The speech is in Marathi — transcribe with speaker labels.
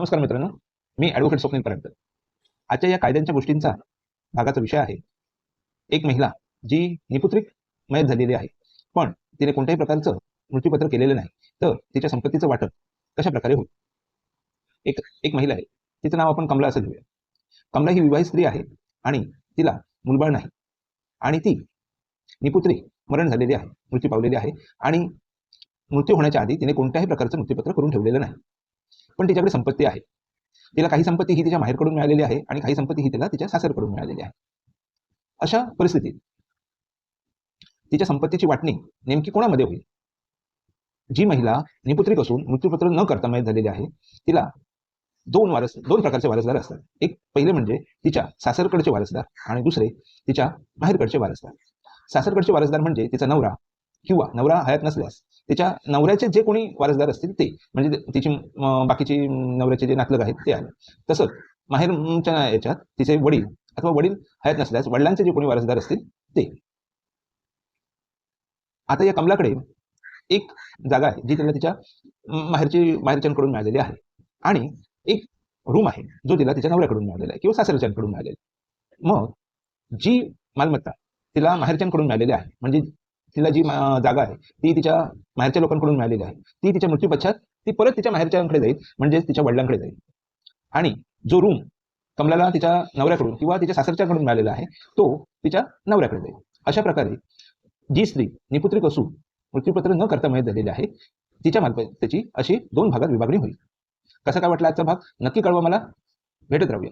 Speaker 1: नमस्कार मित्रांनो मी ॲडव्होकेट स्वप्नील पर्यंत आजच्या या कायद्यांच्या गोष्टींचा भागाचा विषय आहे एक महिला जी निपुत्रिक मयत झालेली आहे पण तिने कोणत्याही प्रकारचं मृत्यूपत्र केलेलं नाही तर तिच्या संपत्तीचं वाटप कशा प्रकारे होईल? एक एक महिला आहे तिचं नाव आपण कमला असं घेऊया. कमला ही विवाहित स्त्री आहे आणि तिला मुलबाळ नाही. आणि ती निपुत्री मरण झालेली आहे मृत्यू पावलेली आहे आणि मृत्यू होण्याच्या आधी तिने कोणत्याही प्रकारचं मृत्यूपत्र करून ठेवलेलं नाही. पण तिच्याकडे संपत्ती आहे. तिला काही संपत्ती ही तिच्या माहेरकडून मिळालेली आहे आणि काही संपत्ती ही तिला तिच्या सासरकडून मिळालेली आहे. अशा परिस्थितीत तिच्या संपत्तीची वाटणी नेमकी कोणामध्ये होईल? जी महिला निपुत्रिक असून मृत्यूपत्र न करता मयत झालेली आहे तिला दोन वारस दोन प्रकारचे वारसदार असतात. एक पहिले म्हणजे तिच्या सासरकडचे वारसदार आणि दुसरे तिच्या बाहेरकडचे वारसदार. सासरकडचे वारसदार म्हणजे तिचा नवरा किंवा नवरा हयात नसल्यास तिच्या नवऱ्याचे जे कोणी वारसदार असतील ते म्हणजे तिची बाकीची नवऱ्याचे जे नातलग आहेत ते आले तसंच माहेरच्या याच्यात तिचे वडील अथवा वडील हयात नसल्यास वडिलांचे जे कोणी वारसदार असतील ते. आता या कमलाकडे एक जागा आहे जी तिला तिच्या माहेरची माहेरच्यांकडून मिळालेली आहे. आणि एक रूम आहे जो तिला तिच्या नवऱ्याकडून मिळालेला आहे किंवा सासरच्यांकडून मिळालेला आहे. मग जी मालमत्ता तिला माहेरच्यांकडून मिळालेली आहे म्हणजे तिला जी जागा आहे ती तिच्या माहेरच्या लोकांकडून मिळालेली आहे. ती तिच्या मृत्यू पश्चात ती परत तिच्या माहेरच्याकडे जाईल म्हणजेच तिच्या वडिलांकडे जाईल. आणि जो रूम कमलाला तिच्या नवऱ्याकडून किंवा तिच्या सासरच्याकडून मिळालेला आहे तो तिच्या नवऱ्याकडे जाईल. अशा प्रकारे जी स्त्री निपुत्रिक असून मृत्यूपत्र न करता मयत झालेली आहे तिच्या मालमत्तेची अशी दोन भागात विभागणी होईल. कसा काय वाटला आजचा भाग? नक्की कळवा मला. भेटत राहूया.